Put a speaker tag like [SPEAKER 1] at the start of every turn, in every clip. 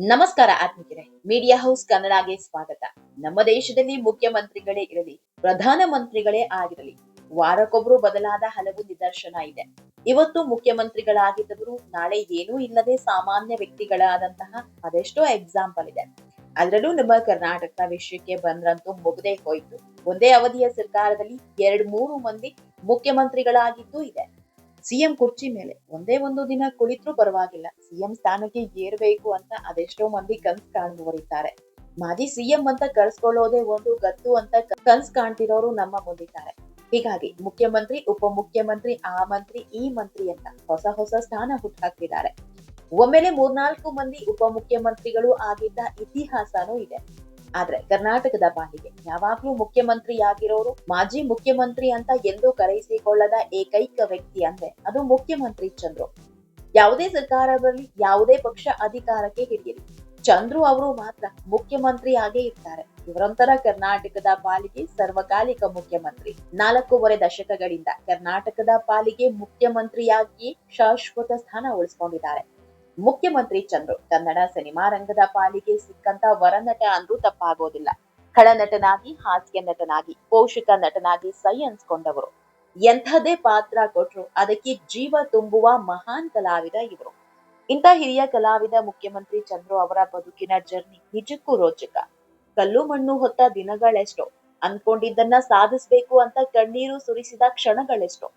[SPEAKER 1] ನಮಸ್ಕಾರ ಆತ್ಮಿಕರೇ media house ಕನ್ನಡಗೆ ಸ್ವಾಗತ. ನಮ್ಮ ದೇಶದಲ್ಲಿ ಮುಖ್ಯಮಂತ್ರಿಗಳೇ ಇರಲಿ, ಪ್ರಧಾನ ಮಂತ್ರಿಗಳೇ ಆಗಿರಲಿ, ವಾರಕ್ಕೊಬ್ರು ಬದಲಾದ ಹಲವು ನಿದರ್ಶನ ಇದೆ. ಇವತ್ತು ಮುಖ್ಯಮಂತ್ರಿಗಳಾಗಿದ್ದವರು ನಾಳೆ ಏನೂ ಇಲ್ಲದೆ ಸಾಮಾನ್ಯ ವ್ಯಕ್ತಿಗಳಾದಂತಹ ಅದೆಷ್ಟೋ ಎಕ್ಸಾಂಪಲ್ ಇದೆ. ಅದರಲ್ಲೂ ನಮ್ಮ ಕರ್ನಾಟಕ ವಿಷಯಕ್ಕೆ ಬಂದ್ರಂತೂ ಮುಗದೆ ಹೋಯ್ತು. ಒಂದೇ ಅವಧಿಯ ಸರ್ಕಾರದಲ್ಲಿ ಎರಡ್ ಮೂರು ಮಂದಿ ಮುಖ್ಯಮಂತ್ರಿಗಳಾಗಿದ್ದು ಇದೆ. ಸಿಎಂ ಕುರ್ಚಿ ಮೇಲೆ ಒಂದೇ ಒಂದು ದಿನ ಕುಳಿತರೂ ಪರವಾಗಿಲ್ಲ. ಸಿಎಂ ಸ್ಥಾನಕ್ಕೆ ಏರ್ಬೇಕು ಅಂತ ಅದೆಷ್ಟೋ ಮಂದಿ ಕನ್ಸ್ ಕಾಣುವರಿದ್ದಾರೆ ಮಾಜಿ ಸಿಎಂ ಅಂತ ಕಳ್ಸ್ಕೊಳ್ಳೋದೇ ಒಂದು ಗತ್ತು ಅಂತ ಕನ್ಸ್ ಕಾಣ್ತಿರೋರು ನಮ್ಮ ಮುಂದಿದ್ದಾರೆ. ಹೀಗಾಗಿ ಮುಖ್ಯಮಂತ್ರಿ, ಉಪಮುಖ್ಯಮಂತ್ರಿ, ಆ ಮಂತ್ರಿ, ಈ ಮಂತ್ರಿ ಅಂತ ಹೊಸ ಹೊಸ ಸ್ಥಾನ ಹುಟ್ಟಾಕ್ತಿದ್ದಾರೆ ಒಮ್ಮೆಲೆ ಮೂರ್ನಾಲ್ಕು ಮಂದಿ ಉಪಮುಖ್ಯಮಂತ್ರಿಗಳು ಆಗಿದ್ದ ಇತಿಹಾಸನೂ ಇದೆ. ಆದ್ರೆ ಕರ್ನಾಟಕದ ಪಾಲಿಗೆ ಯಾವಾಗ್ಲೂ ಮುಖ್ಯಮಂತ್ರಿಯಾಗಿರೋರು, ಮಾಜಿ ಮುಖ್ಯಮಂತ್ರಿ ಅಂತ ಎಂದೂ ಕರೆಯಿಸಿಕೊಳ್ಳದ ಏಕೈಕ ವ್ಯಕ್ತಿ ಅಂದ್ರೆ ಅದು ಮುಖ್ಯಮಂತ್ರಿ ಚಂದ್ರು. ಯಾವುದೇ ಸರ್ಕಾರ ಬರಲಿ, ಯಾವುದೇ ಪಕ್ಷ ಅಧಿಕಾರಕ್ಕೆ ಹಿಡಿಯಲಿ ಚಂದ್ರು ಅವರು ಮಾತ್ರ ಮುಖ್ಯಮಂತ್ರಿ ಆಗೇ ಇರ್ತಾರೆ. ಇವರೊಂಥರ ಕರ್ನಾಟಕದ ಪಾಲಿಗೆ ಸರ್ವಕಾಲಿಕ ಮುಖ್ಯಮಂತ್ರಿ. ನಾಲ್ಕೂವರೆ ದಶಕಗಳಿಂದ ಕರ್ನಾಟಕದ ಪಾಲಿಗೆ ಮುಖ್ಯಮಂತ್ರಿಯಾಗಿ ಶಾಶ್ವತ ಸ್ಥಾನ ಉಳಿಸಿಕೊಂಡಿದ್ದಾರೆ. ಮುಖ್ಯಮಂತ್ರಿ ಚಂದ್ರು. ಕನ್ನಡ ಸಿನಿಮಾ ರಂಗದ ಪಾಲಿಗೆ ಸಿಕ್ಕಂತ ವರನಟ ಅಂದ್ರೂ ತಪ್ಪಾಗೋದಿಲ್ಲ. ಖಳನಟನಾಗಿ ಹಾಸ್ಯ ನಟನಾಗಿ, ಪೋಷಕ ನಟನಾಗಿ ಸೈ ಅನ್ಸ್ಕೊಂಡವರು. ಎಂಥದೇ ಪಾತ್ರ ಕೊಟ್ರು ಅದಕ್ಕೆ ಜೀವ ತುಂಬುವ ಮಹಾನ್ ಕಲಾವಿದ ಇವರು. ಇಂಥ ಹಿರಿಯ ಕಲಾವಿದ ಮುಖ್ಯಮಂತ್ರಿ ಚಂದ್ರು ಅವರ ಬದುಕಿನ ಜರ್ನಿ ನಿಜಕ್ಕೂ ರೋಚಕ. ಕಲ್ಲು ಮಣ್ಣು ಹೊತ್ತ ದಿನಗಳೆಷ್ಟೋ. ಅನ್ಕೊಂಡಿದ್ದನ್ನ ಸಾಧಿಸ್ಬೇಕು ಅಂತ ಕಣ್ಣೀರು ಸುರಿಸಿದ ಕ್ಷಣಗಳೆಷ್ಟೋ.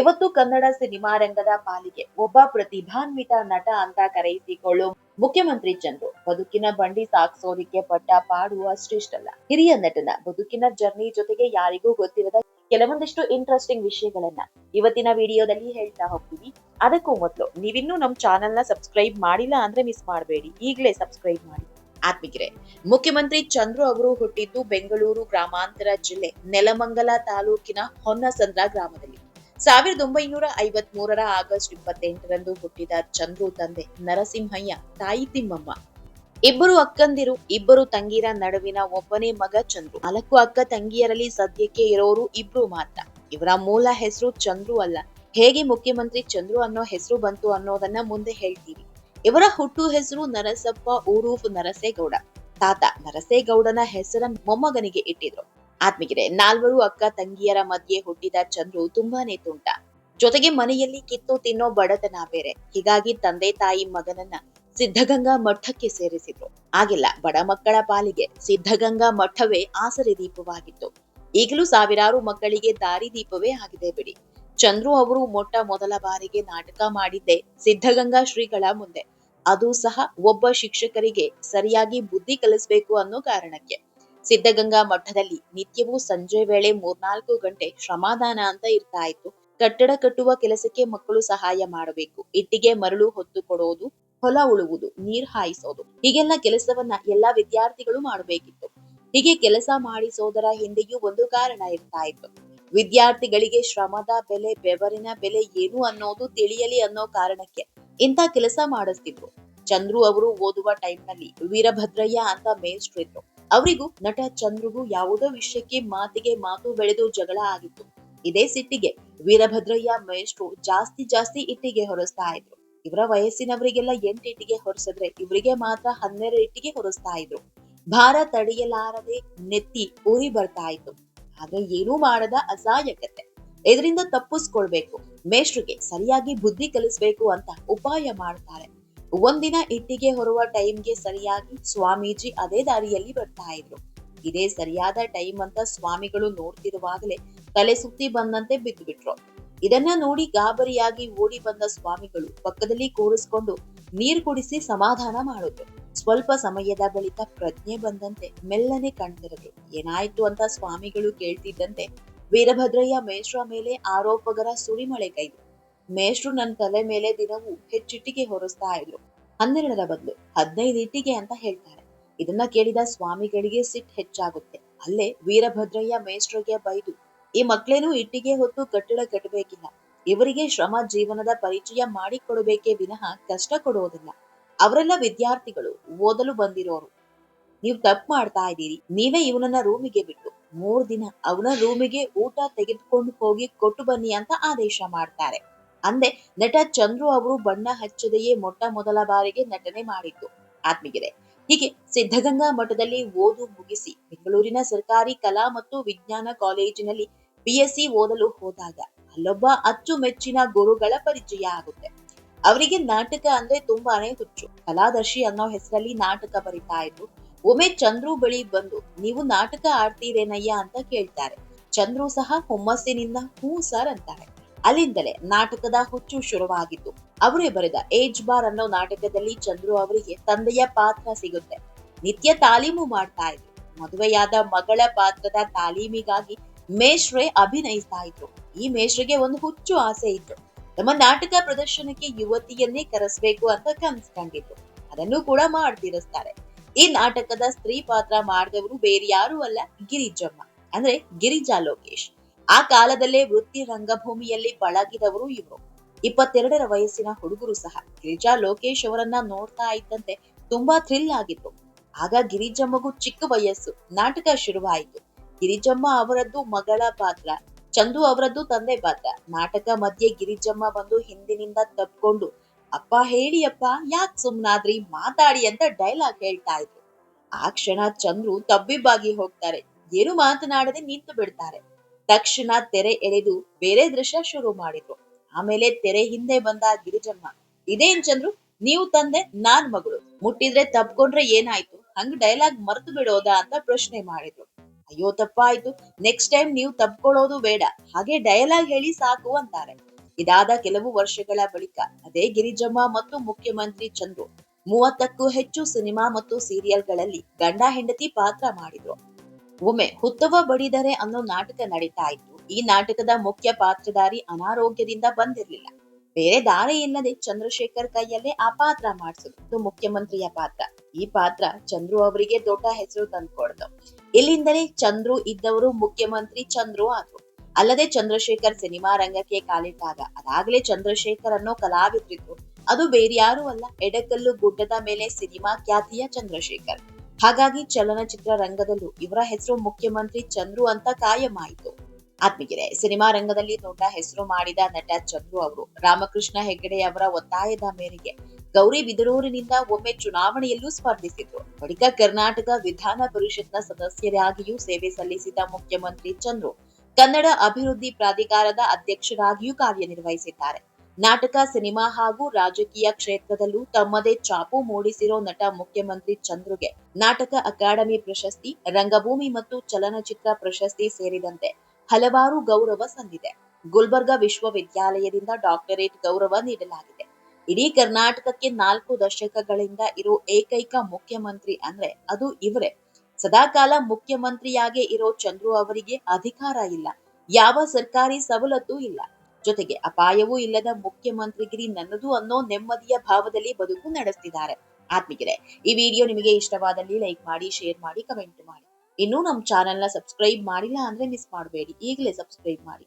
[SPEAKER 1] ಇವತ್ತು ಕನ್ನಡ ಸಿನಿಮಾ ರಂಗದ ಪಾಲಿಗೆ ಒಬ್ಬ ಪ್ರತಿಭಾನ್ವಿತ ನಟ ಅಂತ ಕರೆಯಿಸಿಕೊಳ್ಳೋ ಮುಖ್ಯಮಂತ್ರಿ ಚಂದ್ರು. ಬದುಕಿನ ಬಂಡಿ ಸಾಗಿಸೋದಿಕ್ಕೆ ಪಟ್ಟ ಪಾಡು ಅಷ್ಟಿಷ್ಟಲ್ಲ ಹಿರಿಯ ನಟನ ಬದುಕಿನ ಜರ್ನಿ ಜೊತೆಗೆ ಯಾರಿಗೂ ಗೊತ್ತಿರದ ಕೆಲವೊಂದಿಷ್ಟು ಇಂಟ್ರೆಸ್ಟಿಂಗ್ ವಿಷಯಗಳನ್ನ ಇವತ್ತಿನ ವಿಡಿಯೋದಲ್ಲಿ ಹೇಳ್ತಾ ಹೋಗ್ತೀವಿ. ಅದಕ್ಕೂ ಮೊದಲು ನೀವಿನ್ನೂ ನಮ್ ಚಾನೆಲ್ನ ಸಬ್ಸ್ಕ್ರೈಬ್ ಮಾಡಿಲ್ಲ ಅಂದ್ರೆ ಮಿಸ್ ಮಾಡಬೇಡಿ. ಈಗಲೇ ಸಬ್ಸ್ಕ್ರೈಬ್ ಮಾಡಿ. ಆತ್ಮಿಕರೇ, ಮುಖ್ಯಮಂತ್ರಿ ಚಂದ್ರು ಅವರು ಹುಟ್ಟಿದ್ದು ಬೆಂಗಳೂರು ಗ್ರಾಮಾಂತರ ಜಿಲ್ಲೆ ನೆಲಮಂಗಲ ತಾಲೂಕಿನ ಹೊನ್ನಸಂದ್ರ ಗ್ರಾಮದಲ್ಲಿ. ಸಾವಿರದ ಒಂಬೈನೂರ ಐವತ್ ಮೂರರ ಆಗಸ್ಟ್ ಇಪ್ಪತ್ತೆಂಟರಂದು ಹುಟ್ಟಿದ ಚಂದ್ರು ತಂದೆ ನರಸಿಂಹಯ್ಯ, ತಾಯಿ ತಿಮ್ಮಮ್ಮ. ಇಬ್ಬರು ಅಕ್ಕಂದಿರು, ಇಬ್ಬರು ತಂಗಿರ ನಡುವಿನ ಒಬ್ಬನೇ ಮಗ ಚಂದ್ರು. ನಾಲ್ಕು ಅಕ್ಕ ತಂಗಿಯರಲ್ಲಿ ಸದ್ಯಕ್ಕೆ ಇರೋರು ಇಬ್ರು ಮಾತ್ರ. ಇವರ ಮೂಲ ಹೆಸರು ಚಂದ್ರು ಅಲ್ಲ. ಹೇಗೆ ಮುಖ್ಯಮಂತ್ರಿ ಚಂದ್ರು ಅನ್ನೋ ಹೆಸರು ಬಂತು ಅನ್ನೋದನ್ನ ಮುಂದೆ ಹೇಳ್ತೀವಿ ಇವರ ಹುಟ್ಟು ಹೆಸರು ನರಸಪ್ಪ ಊರೂಫ್ ನರಸೇಗೌಡ. ತಾತ ನರಸೇಗೌಡನ ಹೆಸರನ್ನು ಮೊಮ್ಮಗನಿಗೆ ಇಟ್ಟಿದ್ರು. ಆತ್ಮಿಕರೆ ನಾಲ್ವರು ಅಕ್ಕ ತಂಗಿಯರ ಮಧ್ಯೆ ಹುಟ್ಟಿದ ಚಂದ್ರು ತುಂಬಾನೇ ತುಂಟ. ಜೊತೆಗೆ ಮನೆಯಲ್ಲಿ ಕಿತ್ತು ತಿನ್ನೋ ಬಡತನ ಬೇರೆ. ಹೀಗಾಗಿ ತಂದೆ ತಾಯಿ ಮಗನನ್ನ ಸಿದ್ಧಗಂಗಾ ಮಠಕ್ಕೆ ಸೇರಿಸಿದ್ರು. ಆಗಿಲ್ಲ ಬಡ ಮಕ್ಕಳ ಪಾಲಿಗೆ ಸಿದ್ಧಗಂಗಾ ಮಠವೇ ಆಸರೆ ದೀಪವಾಗಿತ್ತು. ಈಗಲೂ ಸಾವಿರಾರು ಮಕ್ಕಳಿಗೆ ದಾರಿ ದೀಪವೇ ಆಗಿದೆ ಬಿಡಿ. ಚಂದ್ರು ಅವರು ಮೊಟ್ಟ ಮೊದಲ ಬಾರಿಗೆ ನಾಟಕ ಮಾಡಿದ್ದೆ ಸಿದ್ಧಗಂಗಾ ಶ್ರೀಗಳ ಮುಂದೆ. ಅದು ಸಹ ಒಬ್ಬ ಶಿಕ್ಷಕರಿಗೆ ಸರಿಯಾಗಿ ಬುದ್ಧಿ ಕಲಿಸ್ಬೇಕು ಅನ್ನೋ ಕಾರಣಕ್ಕೆ. ಸಿದ್ಧಗಂಗಾ ಮಠದಲ್ಲಿ ನಿತ್ಯವೂ ಸಂಜೆ ವೇಳೆ ಮೂರ್ನಾಲ್ಕು ಗಂಟೆ ಶ್ರಮದಾನ ಅಂತ ಇರ್ತಾ ಇತ್ತು ಕಟ್ಟಡ ಕಟ್ಟುವ ಕೆಲಸಕ್ಕೆ ಮಕ್ಕಳು ಸಹಾಯ ಮಾಡಬೇಕು. ಇಟ್ಟಿಗೆ, ಮರಳು ಹೊತ್ತು ಕೊಡೋದು, ಹೊಲ ಉಳುವುದು, ನೀರ್ ಹಾಯಿಸೋದು. ಹೀಗೆಲ್ಲ ಕೆಲಸವನ್ನ ಎಲ್ಲಾ ವಿದ್ಯಾರ್ಥಿಗಳು ಮಾಡಬೇಕಿತ್ತು. ಹೀಗೆ ಕೆಲಸ ಮಾಡಿಸೋದರ ಹಿಂದೆಯೂ ಒಂದು ಕಾರಣ ಇರ್ತಾ ಇತ್ತು ವಿದ್ಯಾರ್ಥಿಗಳಿಗೆ ಶ್ರಮದ ಬೆಲೆ, ಬೆವರಿನ ಬೆಲೆ ಏನು ಅನ್ನೋದು ತಿಳಿಯಲಿ ಅನ್ನೋ ಕಾರಣಕ್ಕೆ ಇಂಥ ಕೆಲಸ ಮಾಡಿಸ್ತಿದ್ರು. ಚಂದ್ರು ಅವರು ಓದುವ ಟೈಮ್ನಲ್ಲಿ ವೀರಭದ್ರಯ್ಯ ಅಂತ ಮೇಷ್ಟ್ರು ಇದ್ರು ಅವರಿಗೂ ನಟ ಚಂದ್ರುಗೂ ಯಾವುದೋ ವಿಷಯಕ್ಕೆ ಮಾತಿಗೆ ಮಾತು ಬೆಳೆದು ಜಗಳ ಆಗಿತ್ತು. ಇದೇ ಸಿಟ್ಟಿಗೆ ವೀರಭದ್ರಯ್ಯ ಮೇಷ್ಟ್ರು ಜಾಸ್ತಿ ಜಾಸ್ತಿ ಇಟ್ಟಿಗೆ ಹೊರಸ್ತಾ ಇದ್ರು. ಇವರ ವಯಸ್ಸಿನವರಿಗೆಲ್ಲ ಎಂಟು ಇಟ್ಟಿಗೆ ಹೊರಸಿದ್ರೆ ಇವರಿಗೆ ಮಾತ್ರ ಹನ್ನೆರಡು ಇಟ್ಟಿಗೆ ಹೊರಸ್ತಾ ಇದ್ರು. ಭಾರ ತಡೆಯಲಾರದೆ ನೆತ್ತಿ ಊರಿ ಬರ್ತಾ ಇತ್ತು. ಆದ್ರೆ ಏನೂ ಮಾಡದ ಅಸಹಾಯಕತೆ. ಇದರಿಂದ ತಪ್ಪಿಸ್ಕೊಳ್ಬೇಕು. ಮೇಷ್ಟ್ರಿಗೆ ಸರಿಯಾಗಿ ಬುದ್ಧಿ ಕಲಿಸ್ಬೇಕು ಅಂತ ಉಪಾಯ ಮಾಡ್ತಾರೆ. ಒಂದಿನ ಇಟ್ಟಿಗೆ ಹೊರುವ ಟೈಮ್ಗೆ ಸರಿಯಾಗಿ ಸ್ವಾಮೀಜಿ ಅದೇ ದಾರಿಯಲ್ಲಿ ಬರ್ತಾ ಇದ್ರು. ಇದೇ ಸರಿಯಾದ ಟೈಮ್ ಅಂತ ಸ್ವಾಮಿಗಳು ನೋಡ್ತಿರುವಾಗಲೇ ತಲೆ ಸುತ್ತಿ ಬಂದಂತೆ ಬಿದ್ದು ಬಿಟ್ರು ಇದನ್ನ ನೋಡಿ ಗಾಬರಿಯಾಗಿ ಓಡಿ ಬಂದ ಸ್ವಾಮಿಗಳು ಪಕ್ಕದಲ್ಲಿ ಕೂರಿಸ್ಕೊಂಡು ನೀರ್ ಕುಡಿಸಿ ಸಮಾಧಾನ ಮಾಡಿದ್ರು. ಸ್ವಲ್ಪ ಸಮಯದ ಬಳಿಕ ಪ್ರಜ್ಞೆ ಬಂದಂತೆ ಮೆಲ್ಲನೆ ಕಣ್ತಿರದ್ರು ಏನಾಯ್ತು ಅಂತ ಸ್ವಾಮಿಗಳು ಕೇಳ್ತಿದ್ದಂತೆ ವೀರಭದ್ರಯ್ಯ ಮೇಷ್ಟ್ರ ಮೇಲೆ ಆರೋಪಗರ ಸುರಿಮಳೆ ಕೈದು ಮೇಷ್ಟ್ರು ನನ್ನ ತಲೆ ಮೇಲೆ ದಿನವೂ ಹೆಚ್ಚಿಟ್ಟಿಗೆ ಹೊರಸ್ತಾ ಇದ್ರು. ಹನ್ನೆರಡರ ಬದಲು ಹದಿನೈದು ಇಟ್ಟಿಗೆ ಅಂತ ಹೇಳ್ತಾರೆ. ಇದನ್ನ ಕೇಳಿದ ಸ್ವಾಮಿಗಳಿಗೆ ಸಿಟ್ ಹೆಚ್ಚಾಗುತ್ತೆ. ಅಲ್ಲೇ ವೀರಭದ್ರಯ್ಯ ಮೇಷ್ಟ್ರಿಗೆ ಬೈದು, ಈ ಮಕ್ಳೇನು ಇಟ್ಟಿಗೆ ಹೊತ್ತು ಕಟ್ಟಡ ಕಟ್ಟಬೇಕಿಲ್ಲ. ಇವರಿಗೆ ಶ್ರಮ ಜೀವನದ ಪರಿಚಯ ಮಾಡಿಕೊಡಬೇಕೇ ವಿನಃ ಕಷ್ಟ ಕೊಡುವುದಿಲ್ಲ. ಅವರೆಲ್ಲ ವಿದ್ಯಾರ್ಥಿಗಳು, ಓದಲು ಬಂದಿರೋರು. ನೀವು ತಪ್ಪು ಮಾಡ್ತಾ ಇದ್ದೀರಿ. ನೀವೇ ಇವನನ್ನ ರೂಮಿಗೆ ಬಿಟ್ಟು ಮೂರ್ ದಿನ ಅವನ ರೂಮಿಗೆ ಊಟ ತೆಗೆದುಕೊಂಡು ಹೋಗಿ ಕೊಟ್ಟು ಬನ್ನಿ ಅಂತ ಆದೇಶ ಮಾಡ್ತಾರೆ. ಅಂದೆ ನಟ ಚಂದ್ರು ಅವರು ಬಣ್ಣ ಹಚ್ಚದೆಯೇ ಮೊಟ್ಟ ಮೊದಲ ಬಾರಿಗೆ ನಟನೆ ಮಾಡಿದ್ದು ಆತ್ಮಗಿರೆ ಹೀಗೆ ಸಿದ್ಧಗಂಗಾ ಮಠದಲ್ಲಿ ಓದು ಮುಗಿಸಿ ಬೆಂಗಳೂರಿನ ಸರ್ಕಾರಿ ಕಲಾ ಮತ್ತು ವಿಜ್ಞಾನ ಕಾಲೇಜಿನಲ್ಲಿ ಬಿಎಸ್ಸಿ ಓದಲು ಹೋದಾಗ ಅಲ್ಲೊಬ್ಬ ಅಚ್ಚುಮೆಚ್ಚಿನ ಗುರುಗಳ ಪರಿಚಯ ಆಗುತ್ತೆ. ಅವರಿಗೆ ನಾಟಕ ಅಂದ್ರೆ ತುಂಬಾನೇ ಹುಚ್ಚು. ಕಲಾದರ್ಶಿ ಅನ್ನೋ ಹೆಸರಲ್ಲಿ ನಾಟಕ ಬರಿತಾ ಇದ್ರು. ಒಮ್ಮೆ ಚಂದ್ರು ಬಳಿ ಬಂದು, ನೀವು ನಾಟಕ ಆಡ್ತೀರೇನಯ್ಯ? ಅಂತ ಕೇಳ್ತಾರೆ. ಚಂದ್ರು ಸಹ ಹುಮ್ಮಸ್ಸಿನಿಂದ ಹೂ ಸರ್ ಅಂತಾರೆ. ಅಲ್ಲಿಂದಲೇ ನಾಟಕದ ಹುಚ್ಚು ಶುರುವಾಗಿತ್ತು. ಅವರೇ ಬರೆದ ಏಜ್ ಬಾರ್ ಅನ್ನೋ ನಾಟಕದಲ್ಲಿ ಚಂದ್ರು ಅವರಿಗೆ ತಂದೆಯ ಪಾತ್ರ ಸಿಗುತ್ತೆ. ನಿತ್ಯ ತಾಲೀಮು ಮಾಡ್ತಾ ಇದ್ರು. ಮದುವೆಯಾದ ಮಗಳ ಪಾತ್ರದ ತಾಲೀಮಿಗಾಗಿ ಮೇಶ್ರೆ ಅಭಿನಯಿಸ್ತಾ ಇದ್ರು. ಈ ಮೇಶ್ರೆಗೆ ಒಂದು ಹುಚ್ಚು ಆಸೆ ಇತ್ತು. ತಮ್ಮ ನಾಟಕ ಪ್ರದರ್ಶನಕ್ಕೆ ಯುವತಿಯನ್ನೇ ಕರೆಸ್ಬೇಕು ಅಂತ ಕನ್ಸ್ ಕಂಡಿದ್ರು ಅದನ್ನು ಕೂಡ ಮಾಡ್ತಿರಿಸ್ತಾರೆ. ಈ ನಾಟಕದ ಸ್ತ್ರೀ ಪಾತ್ರ ಮಾಡಿದವರು ಬೇರೆ ಯಾರು ಅಲ್ಲ, ಗಿರಿಜಮ್ಮ. ಅಂದ್ರೆ ಗಿರಿಜಾ ಲೋಕೇಶ್. ಆ ಕಾಲದಲ್ಲೇ ವೃತ್ತಿ ರಂಗಭೂಮಿಯಲ್ಲಿ ಪಳಗಿದವರು ಇವರು. ಇಪ್ಪತ್ತೆರಡರ ವಯಸ್ಸಿನ ಹುಡುಗರು ಸಹ. ಗಿರಿಜಾ ಲೋಕೇಶ್ ಅವರನ್ನ ನೋಡ್ತಾ ಇದ್ದಂತೆ ತುಂಬಾ ಥ್ರಿಲ್ ಆಗಿತ್ತು. ಆಗ ಗಿರಿಜಮ್ಮಗೂ ಚಿಕ್ಕ ವಯಸ್ಸು, ನಾಟಕ ಶುರುವಾಯಿತು. ಗಿರಿಜಮ್ಮ ಅವರದ್ದು ಮಗಳ ಪಾತ್ರ, ಚಂದು ಅವರದ್ದು ತಂದೆ ಪಾತ್ರ. ನಾಟಕ ಮಧ್ಯೆ ಗಿರಿಜಮ್ಮ ಬಂದು ಹಿಂದಿನಿಂದ ತಪ್ಕೊಂಡು, ಅಪ್ಪ ಹೇಳಿ ಅಪ್ಪ, ಯಾಕ್ ಸುಮ್ನಾದ್ರಿ? ಮಾತಾಡಿ ಅಂತ ಡೈಲಾಗ್ ಹೇಳ್ತಾ ಇದ್ರು. ಆ ಕ್ಷಣ ಚಂದ್ರು ತಬ್ಬಿಬ್ಬಾಗಿ ಹೋಗ್ತಾರೆ. ಏನು ಮಾತನಾಡದೆ ನಿಂತು ಬಿಡ್ತಾರೆ. ತಕ್ಷಣ ತೆರೆ ಎಳೆದು ಬೇರೆ ದೃಶ್ಯ ಶುರು ಮಾಡಿದ್ರು. ಆಮೇಲೆ ತೆರೆ ಹಿಂದೆ ಬಂದ ಗಿರಿಜಮ್ಮ, ಇದೇನ್ ಚಂದ್ರು? ನೀವು ತಂದೆ, ನಾನ್ ಮಗಳು. ಮುಟ್ಟಿದ್ರೆ ತಪ್ಕೊಂಡ್ರೆ ಏನಾಯ್ತು? ಹಂಗ್ ಡೈಲಾಗ್ ಮರ್ತು ಬಿಡೋದಾ ಅಂತ ಪ್ರಶ್ನೆ ಮಾಡಿದ್ರು. ಅಯ್ಯೋ ತಪ್ಪಾಯ್ತು. ನೆಕ್ಸ್ಟ್ ಟೈಮ್ ನೀವು ತಪ್ಕೊಳ್ಳೋದು ಬೇಡ. ಹಾಗೆ ಡಯಲಾಗ್ ಹೇಳಿ ಸಾಕು ಅಂತಾರೆ. ಇದಾದ ಕೆಲವು ವರ್ಷಗಳ ಬಳಿಕ ಅದೇ ಗಿರಿಜಮ್ಮ ಮತ್ತು ಮುಖ್ಯಮಂತ್ರಿ ಚಂದ್ರು ಮೂವತ್ತಕ್ಕೂ ಹೆಚ್ಚು ಸಿನಿಮಾ ಮತ್ತು ಸೀರಿಯಲ್ಗಳಲ್ಲಿ ಗಂಡ ಹೆಂಡತಿ ಪಾತ್ರ ಮಾಡಿದ್ರು. ಒಮ್ಮೆ ಹುತ್ತವ ಬಡಿದರೆ ಅನ್ನೋ ನಾಟಕ ನಡೀತಾ ಇತ್ತು. ಈ ನಾಟಕದ ಮುಖ್ಯ ಪಾತ್ರಧಾರಿ ಅನಾರೋಗ್ಯದಿಂದ ಬಂದಿರ್ಲಿಲ್ಲ. ಬೇರೆ ದಾರಿ ಇಲ್ಲದೆ ಚಂದ್ರಶೇಖರ್ ಕೈಯಲ್ಲೇ ಆ ಪಾತ್ರ ಮಾಡಿಸಿದ್ರು. ಮುಖ್ಯಮಂತ್ರಿಯ ಪಾತ್ರ. ಈ ಪಾತ್ರ ಚಂದ್ರು ಅವರಿಗೆ ದೊಡ್ಡ ಹೆಸರು ತಂದ್ಕೊಡ್ತು. ಇಲ್ಲಿಂದಲೇ ಚಂದ್ರು ಇದ್ದವರು ಮುಖ್ಯಮಂತ್ರಿ ಚಂದ್ರು ಆದ್ರು. ಅಲ್ಲದೆ ಚಂದ್ರಶೇಖರ್ ಸಿನಿಮಾ ರಂಗಕ್ಕೆ ಕಾಲಿಟ್ಟಾಗ, ಅದಾಗಲೇ ಚಂದ್ರಶೇಖರ್ ಅನ್ನೋ ಕಲಾವಿದ್ರಿದ್ರು. ಅದು ಬೇರ್ಯಾರು ಅಲ್ಲ, ಎಡಕಲ್ಲು ಗುಡ್ಡದ ಮೇಲೆ ಸಿನಿಮಾ ಖ್ಯಾತಿಯ ಚಂದ್ರಶೇಖರ್. ಹಾಗಾಗಿ ಚಲನಚಿತ್ರ ರಂಗದಲ್ಲೂ ಇವರ ಹೆಸರು ಮುಖ್ಯಮಂತ್ರಿ ಚಂದ್ರು ಅಂತ ಕಾಯಂ ಆಯಿತು ಆತ್ಮಗೆರೆ ಸಿನಿಮಾ ರಂಗದಲ್ಲಿ ದೊಡ್ಡ ಹೆಸರು ಮಾಡಿದ ನಟ ಚಂದ್ರು ಅವರು ರಾಮಕೃಷ್ಣ ಹೆಗ್ಗಡೆ ಅವರ ಒತ್ತಾಯದ ಮೇರೆಗೆ ಗೌರಿ ಬಿದರೂರಿನಿಂದ ಒಮ್ಮೆ ಚುನಾವಣೆಯಲ್ಲೂ ಸ್ಪರ್ಧಿಸಿದ್ರು. ಬಳಿಕ ಕರ್ನಾಟಕ ವಿಧಾನ ಪರಿಷತ್ನ ಸದಸ್ಯರಾಗಿಯೂ ಸೇವೆ ಸಲ್ಲಿಸಿದ ಮುಖ್ಯಮಂತ್ರಿ ಚಂದ್ರು ಕನ್ನಡ ಅಭಿವೃದ್ಧಿ ಪ್ರಾಧಿಕಾರದ ಅಧ್ಯಕ್ಷರಾಗಿಯೂ ಕಾರ್ಯನಿರ್ವಹಿಸಿದ್ದಾರೆ. ನಾಟಕ, ಸಿನಿಮಾ ಹಾಗೂ ರಾಜಕೀಯ ಕ್ಷೇತ್ರದಲ್ಲೂ ತಮ್ಮದೇ ಚಾಪು ಮೂಡಿಸಿರೋ ನಟ ಮುಖ್ಯಮಂತ್ರಿ ಚಂದ್ರುಗೆ ನಾಟಕ ಅಕಾಡೆಮಿ ಪ್ರಶಸ್ತಿ, ರಂಗಭೂಮಿ ಮತ್ತು ಚಲನಚಿತ್ರ ಪ್ರಶಸ್ತಿ ಸೇರಿದಂತೆ ಹಲವಾರು ಗೌರವ ಸಂದಿದೆ. ಗುಲ್ಬರ್ಗಾ ವಿಶ್ವವಿದ್ಯಾಲಯದಿಂದ ಡಾಕ್ಟರೇಟ್ ಗೌರವ ನೀಡಲಾಗಿದೆ. ಇಡೀ ಕರ್ನಾಟಕಕ್ಕೆ ನಾಲ್ಕು ದಶಕಗಳಿಂದ ಇರೋ ಏಕೈಕ ಮುಖ್ಯಮಂತ್ರಿ ಅಂದ್ರೆ ಅದು ಇವರೇ. ಸದಾಕಾಲ ಮುಖ್ಯಮಂತ್ರಿಯಾಗೆ ಇರೋ ಚಂದ್ರು ಅವರಿಗೆ ಅಧಿಕಾರ ಇಲ್ಲ. ಯಾವ ಸರ್ಕಾರಿ ಸವಲತ್ತು ಇಲ್ಲ. ಜೊತೆಗೆ ಅಪಾಯವೂ ಇಲ್ಲದ ಮುಖ್ಯಮಂತ್ರಿಗಿರಿ ನನ್ನದು ಅನ್ನೋ ನೆಮ್ಮದಿಯ ಭಾವದಲ್ಲಿ ಬದುಕು ನಡೆಸ್ತಿದ್ದಾರೆ. ಆತ್ಮಿಗಿರೆ ಈ ವಿಡಿಯೋ ನಿಮಗೆ ಇಷ್ಟವಾದಲ್ಲಿ ಲೈಕ್ ಮಾಡಿ, ಶೇರ್ ಮಾಡಿ, ಕಮೆಂಟ್ ಮಾಡಿ. ಇನ್ನೂ ನಮ್ಮ ಚಾನೆಲ್ನ ಸಬ್ಸ್ಕ್ರೈಬ್ ಮಾಡಿಲ್ಲ ಅಂದ್ರೆ ಮಿಸ್ ಮಾಡಬೇಡಿ. ಈಗಲೇ ಸಬ್ಸ್ಕ್ರೈಬ್ ಮಾಡಿ.